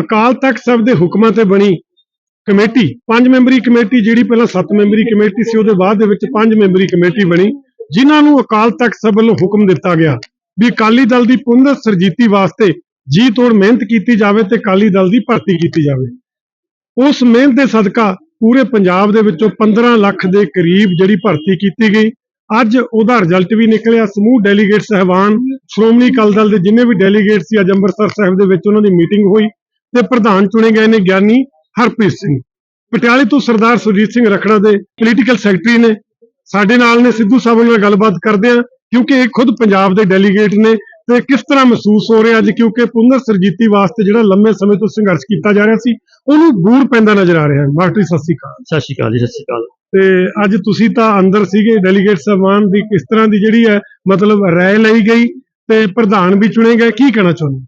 ਅਕਾਲ ਤਖਤ ਸਾਹਿਬ ਦੇ ਹੁਕਮਾਂ ਤੇ ਬਣੀ ਕਮੇਟੀ, ਪੰਜ ਮੈਂਬਰੀ ਕਮੇਟੀ ਜਿਹੜੀ ਪਹਿਲਾਂ ਸੱਤ ਮੈਂਬਰੀ ਕਮੇਟੀ ਸੀ, ਉਹਦੇ ਬਾਅਦ ਦੇ ਵਿੱਚ ਪੰਜ ਮੈਂਬਰੀ ਕਮੇਟੀ ਬਣੀ, ਜਿਨ੍ਹਾਂ ਨੂੰ ਅਕਾਲ ਤਖਤ ਸਾਹਿਬ ਵੱਲੋਂ ਹੁਕਮ ਦਿੱਤਾ ਗਿਆ ਵੀ ਅਕਾਲੀ ਦਲ ਦੀ ਪੁਨਰ ਸਰਜੀਤੀ ਵਾਸਤੇ ਜੀ ਤੋੜ ਮਿਹਨਤ ਕੀਤੀ ਜਾਵੇ ਤੇ ਅਕਾਲੀ ਦਲ ਦੀ ਭਰਤੀ ਕੀਤੀ ਜਾਵੇ। ਉਸ ਮਿਹਨਤ ਦੇ ਸਦਕਾ ਪੂਰੇ ਪੰਜਾਬ ਦੇ ਵਿੱਚੋਂ 15 ਲੱਖ ਦੇ ਕਰੀਬ ਜਿਹੜੀ ਭਰਤੀ ਕੀਤੀ ਗਈ। ਅੱਜ ਉਹਦਾ ਰਿਜ਼ਲਟ ਵੀ ਨਿਕਲਿਆ, ਸਮੂਹ ਡੈਲੀਗੇਟ ਸਹਿਬਾਨ ਸ਼੍ਰੋਮਣੀ ਅਕਾਲੀ ਦਲ ਦੇ ਜਿੰਨੇ ਵੀ ਡੈਲੀਗੇਟ ਸੀ, ਅੱਜ ਅੰਮ੍ਰਿਤਸਰ ਸਾਹਿਬ ਦੇ ਵਿੱਚ ਉਹਨਾਂ ਦੀ ਮੀਟਿੰਗ ਹੋਈ। ਤੇ ਪ੍ਰਧਾਨ ਚੁਣੇ ਗਏ ਨੇ ਗਿਆਨੀ ਹਰਪ੍ਰੀਤ ਸਿੰਘ। ਪਟਿਆਲੇ ਤੋਂ ਸਰਦਾਰ ਸੁਰਜੀਤ ਸਿੰਘ ਰਖੜਾ ਦੇ ਪੋਲੀਟੀਕਲ ਸੈਕਟਰੀ ਨੇ। ਸਾਡੇ ਨਾਲ ਨੇ ਸਿੱਧੂ ਸਾਹਿਬ ਨਾਲ ਗੱਲਬਾਤ ਕਰਦੇ ਆ ਕਿਉਂਕਿ ਇਹ ਖੁਦ ਪੰਜਾਬ ਦੇ ਡੈਲੀਗੇਟ ਨੇ ਤੇ ਕਿਸ ਤਰ੍ਹਾਂ ਮਹਿਸੂਸ ਹੋ ਰਿਹਾ ਅੱਜ ਕਿਉਂਕਿ ਪੁਨਰ ਸਰਜੀਤੀ ਵਾਸਤੇ ਜਿਹੜਾ ਲੰਮੇ ਸਮੇਂ ਤੋਂ ਸੰਘਰਸ਼ ਕੀਤਾ ਜਾ ਰਿਹਾ ਸੀ ਉਹਨੂੰ ਬੂਰ ਪੈਂਦਾ ਨਜ਼ਰ ਆ ਰਿਹਾ ਹੈ। ਮਾਸਟਰ ਸਤਿ ਸ਼੍ਰੀ ਅਕਾਲ। ਸਤਿ ਸ਼੍ਰੀ ਅਕਾਲ ਜੀ ਸਤਿ ਸ਼੍ਰੀ ਅਕਾਲ। ਤੇ ਅੱਜ ਤੁਸੀਂ ਤਾਂ ਅੰਦਰ ਸੀਗੇ ਡੈਲੀਗੇਟ ਸਾਹਿਬਾਨ ਦੀ ਕਿਸ ਤਰ੍ਹਾਂ ਦੀ ਜਿਹੜੀ ਹੈ ਮਤਲਬ ਰਾਏ ਲਈ ਗਈ ਤੇ ਪ੍ਰਧਾਨ ਵੀ ਚੁਣੇ ਗਏ ਕੀ ਕਹਿਣਾ ਚਾਹੁੰਦੇ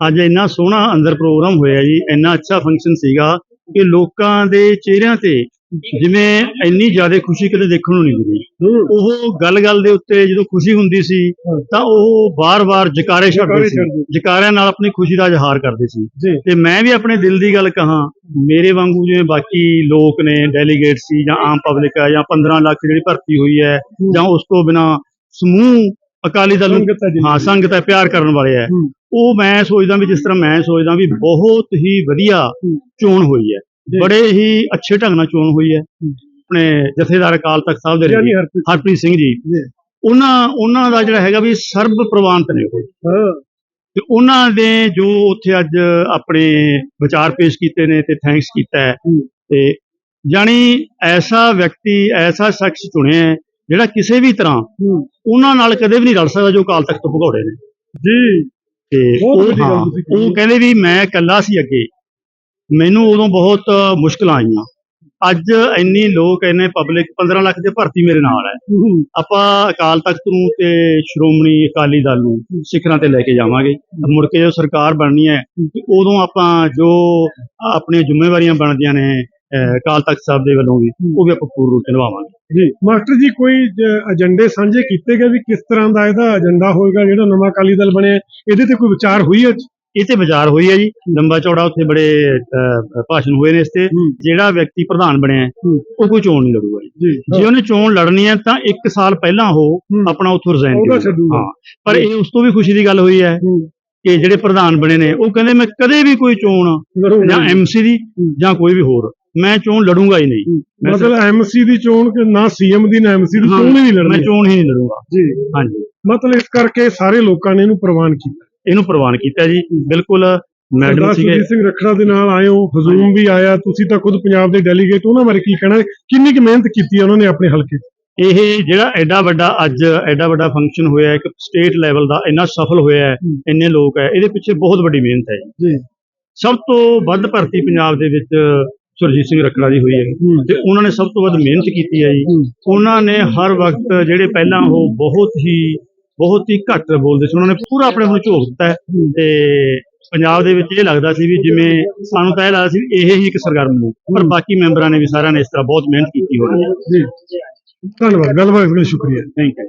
ਅੱਜ ਇੰਨਾ ਸੋਹਣਾ ਅੰਦਰ ਪ੍ਰੋਗਰਾਮ ਹੋਇਆ ਜੀ ਇੰਨਾ ਅੱਛਾ ਫੰਕਸ਼ਨ ਸੀਗਾ ਕਿ ਲੋਕਾਂ ਦੇ ਚਿਹਰਿਆਂ ਤੇ ਜਿਵੇਂ ਇੰਨੀ ਜ਼ਿਆਦਾ ਖੁਸ਼ੀ ਕਦੇ ਦੇਖਣ ਨੂੰ ਨਹੀਂ ਮਿਲੀ। ਉਹ ਗੱਲ-ਗੱਲ ਦੇ ਉੱਤੇ ਜਦੋਂ ਖੁਸ਼ੀ ਹੁੰਦੀ ਸੀ। ਤਾਂ ਉਹ ਬਾਰ-ਬਾਰ ਜਕਾਰੇ ਛੱਡਦੇ ਸੀ। ਜਕਾਰਿਆਂ ਨਾਲ ਆਪਣੀ ਖੁਸ਼ੀ ਦਾ ਇਜ਼ਹਾਰ ਕਰਦੇ ਸੀ। ਤੇ ਮੈਂ ਵੀ ਆਪਣੇ ਦਿਲ ਦੀ ਗੱਲ ਕਹਾਂ ਮੇਰੇ ਵਾਂਗੂ ਜਿਵੇਂ ਬਾਕੀ ਲੋਕ ਨੇ ਡੈਲੀਗੇਟ ਸੀ ਜਾਂ ਆਮ ਪਬਲਿਕ ਹੈ ਜਾਂ 15 ਲੱਖ ਜਿਹੜੀ ਭਰਤੀ ਹੋਈ ਹੈ ਜਾਂ ਉਸ ਤੋਂ ਬਿਨਾ ਸਮੂਹ ਅਕਾਲੀ ਦਲ ਨੂੰ ਹੈ ਸੰਗਤ ਹੈ ਪਿਆਰ ਕਰਨ ਵਾਲੇ ਹੂੰ। ਉਹ ਮੈਂ ਸੋਚਦਾ ਵੀ ਜਿਸ ਤਰ੍ਹਾਂ ਮੈਂ ਸੋਚਦਾ ਵੀ ਬਹੁਤ ਹੀ ਵਧੀਆ। ਚੋਣ ਹੋਈ ਹੈ। ਬੜੇ ਹੀ ਅੱਛੇ ਢੰਗ ਨਾਲ ਚੋਣ ਹੋਈ ਹੈ। ਆਪਣੇ ਜਥੇਦਾਰ ਅਕਾਲ ਤਖਤ ਸਾਹਿਬ ਦੇ ਹਰਪ੍ਰੀਤ ਸਿੰਘ ਜੀ। ਉਹਨਾਂ ਉਹਨਾਂ ਦਾ ਜਿਹੜਾ ਹੈਗਾ ਵੀ ਸਰਬ ਪ੍ਰਵਾਨਤ ਨੇ ਹਾਂ ਤੇ ਉਹਨਾਂ ਨੇ ਜੋ ਉੱਥੇ ਅੱਜ ਆਪਣੇ ਵਿਚਾਰ ਪੇਸ਼ ਕੀਤੇ ਨੇ ਤੇ ਥੈਂਕਸ ਕੀਤਾ ਹੈ। ਤੇ ਜਾਣੀ ਐਸਾ ਵਿਅਕਤੀ ਐਸਾ ਸ਼ਖਸ ਚੁਣਿਆ ਹੈ ਜਿਹੜਾ ਕਿਸੇ ਵੀ ਤਰ੍ਹਾਂ। ਉਹਨਾਂ ਨਾਲ ਕਦੇ ਵੀ ਨਹੀਂ ਰਲ ਸਕਦਾ ਜੋ ਅਕਾਲ ਤਖਤ ਤੋਂ ਭਗੌੜੇ ਨੇ ਜੀ ਤੇ ਉਹ ਹਾਂ, ਉਹ। ਕਹਿੰਦੇ ਵੀ ਮੈਂ ਇਕੱਲਾ ਸੀ ਅੱਗੇ। ਮੈਨੂੰ ਉਦੋਂ ਬਹੁਤ ਮੁਸ਼ਕਲਾਂ ਆਈਆਂ। ਅੱਜ ਇੰਨੀ ਲੋਕ ਇੰਨੇ ਪਬਲਿਕ 15 ਲੱਖ ਦੇ ਭਰਤੀ ਮੇਰੇ ਨਾਲ ਹੈ। ਆਪਾਂ ਅਕਾਲ ਤਖਤ ਨੂੰ ਤੇ ਸ਼੍ਰੋਮਣੀ ਅਕਾਲੀ ਦਲ ਨੂੰ ਸਿਖਰਾਂ ਤੇ ਲੈ ਕੇ ਜਾਵਾਂਗੇ। ਮੁੜ ਕੇ ਜਦੋਂ ਸਰਕਾਰ ਬਣਨੀ ਹੈ ਤੇ ਉਦੋਂ ਆਪਾਂ ਜੋ ਆਪਣੀਆਂ ਜ਼ਿੰਮੇਵਾਰੀਆਂ ਬਣਦੀਆਂ ਨੇ ਅਹ ਅਕਾਲ ਤਖਤ ਸਾਹਿਬ ਦੇ ਵੱਲੋਂ ਵੀ ਉਹ ਵੀ ਆਪਾਂ ਪੂਰਨ ਰੂਪ ਚ ਨਿਭਾਵਾਂਗੇ। ਜੀ ਮਾਸਟਰ ਜੀ ਕੋਈ ਏਜੰਡੇ ਸਾਂਝੇ ਕੀਤੇ ਗਏ ਵੀ ਕਿਸ ਤਰ੍ਹਾਂ ਦਾ ਇਹਦਾ ਏਜੰਡਾ ਹੋਏਗਾ ਜਿਹੜਾ ਨਵਾਂ ਅਕਾਲੀ ਦਲ ਬਣਿਆ ਇਹਦੇ ਤੇ ਕੋਈ ਵਿਚਾਰ ਹੋਈ ਅੱਜ ਇਹ ਤੇ ਵਿਚਾਰ ਹੋਈ ਹੈ ਜੀ ਲੰਬਾ ਚੌੜਾ ਉੱਥੇ ਬੜੇ ਭਾਸ਼ਣ ਹੋਏ ਨੇ ਇਸ ਤੇ ਹੂੰ। ਜਿਹੜਾ ਵਿਅਕਤੀ ਪ੍ਰਧਾਨ ਬਣਿਆ ਹੈ, ਹੂੰ। ਉਹ ਕੋਈ ਚੋਣ ਨਹੀਂ ਲੜੂਗਾ ਜੀ ਜੀ ਉਹਨੇ ਚੋਣ ਲੜਨੀ ਹੈ ਤਾਂ 1 ਸਾਲ ਪਹਿਲਾਂ ਉਹ ਹੂੰ। ਆਪਣਾ ਉੱਥੋਂ ਰਿਜ਼ਾਈਨ ਛੱਡੂਗਾ। ਹਾਂ ਪਰ ਇਹ ਉਸ ਤੋਂ ਵੀ ਖੁਸ਼ੀ ਦੀ ਗੱਲ ਹੋਈ ਹੈ ਹੂੰ। ਕਿ ਜਿਹੜੇ ਪ੍ਰਧਾਨ ਬਣੇ ਨੇ ਉਹ ਕਹਿੰਦੇ ਮੈਂ ਕਦੇ ਵੀ ਕੋਈ ਚੋਣ ਜਾਂ ਐਮਸੀ ਦੀ ਹੂੰ। ਜਾਂ ਕੋਈ ਵੀ ਹੋਰ ਮੈਂ ਚੋਣ ਲੜੂੰਗਾ ਹੀ ਨਹੀਂ। ਮੈਂ ਮਤਲਬ ਐਮਸੀ ਦੀ ਚੋਣ ਕਿ ਨਾ ਸੀਐਮ ਦੀ ਨਾ ਐਮਸੀ ਦੀ ਚੋਣ ਹੀ ਨਹੀਂ ਮੈਂ ਲੜਨੀ ਚੋਣ ਹੀ ਨਹੀਂ ਲੜੂੰਗਾ। ਜੀ। ਹਾਂਜੀ। ਮਤਲਬ ਇਸ ਕਰਕੇ ਸਾਰੇ ਲੋਕਾਂ ਨੇ ਇਹਨੂੰ ਪ੍ਰਵਾਨ ਕੀਤਾ। ਇਹਨੂੰ ਪ੍ਰਵਾਨ ਕੀਤਾ ਜੀ। ਬਿਲਕੁਲ ਮੈਡਮ ਸੀਗੇ ਸਿੰਘ ਰੱਖੜਾ ਦੇ ਨਾਲ ਆਏ ਹੋ ਹਜ਼ੂਮ ਵੀ ਆਇਆ। ਤੁਸੀਂ ਤਾਂ ਖੁਦ ਪੰਜਾਬ ਦੇ ਡੈਲੀਗੇਟ ਉਹਨਾਂ ਬਾਰੇ ਕੀ ਕਹਿਣਾ? ਕਿੰਨੀ ਕੁ ਮਿਹਨਤ ਕੀਤੀ ਹੈ ਉਹਨਾਂ ਨੇ ਆਪਣੇ ਹਲਕੇ? ਇਹ ਜਿਹੜਾ ਐਡਾ ਵੱਡਾ ਅੱਜ ਐਡਾ ਵੱਡਾ ਫੰਕਸ਼ਨ ਹੋਇਆ ਇੱਕ ਸਟੇਟ ਲੈਵਲ ਦਾ ਇੰਨਾ ਸਫਲ ਹੋਇਆ ਹੈ। ਇੰਨੇ ਲੋਕ ਹੈ ਇਹਦੇ ਪਿੱਛੇ ਬਹੁਤ ਵੱਡੀ ਮਿਹਨਤ ਹੈ ਜੀ। ਸਭ ਤੋਂ ਵੱਧ ਭਰਤੀ ਪੰਜਾਬ ਦੇ ਵਿੱਚ ਸੁਰਜੀਤ ਸਿੰਘ ਰੱਖੜਾ ਦੀ ਹੋਈ ਹੈ। ਤੇ ਉਹਨਾਂ ਨੇ ਸਭ ਤੋਂ ਵੱਧ ਮਿਹਨਤ ਕੀਤੀ ਹੈ ਜੀ। ਉਹਨਾਂ ਨੇ ਹਰ ਵਕਤ ਜਿਹੜੇ ਪਹਿਲਾਂ ਉਹ ਬਹੁਤ ਹੀ ਬਹੁਤ ਹੀ ਘੱਟ ਬੋਲਦੇ ਸੀ। ਉਹਨਾਂ ਨੇ ਪੂਰਾ ਆਪਣੇ ਆਪ ਨੂੰ ਝੋਕ ਦਿੱਤਾ। ਤੇ ਪੰਜਾਬ ਦੇ ਵਿੱਚ ਇਹ ਲੱਗਦਾ ਸੀ ਵੀ ਜਿਵੇਂ ਸਾਨੂੰ ਤਾਂ ਇਹ ਲੱਗਦਾ ਸੀ ਵੀ ਇਹ ਹੀ ਇੱਕ ਸਰਗਰਮ ਨੇ। ਪਰ। ਬਾਕੀ ਮੈਂਬਰਾਂ ਨੇ ਵੀ ਸਾਰਿਆਂ ਨੇ ਇਸ ਤਰ੍ਹਾਂ ਬਹੁਤ ਮਿਹਨਤ ਕੀਤੀ ਹੋਈ ਹੈ। ਜੀ। ਧੰਨਵਾਦ। ਗੱਲਬਾਤ ਲਈ ਸ਼ੁਕਰੀਆ। Thank you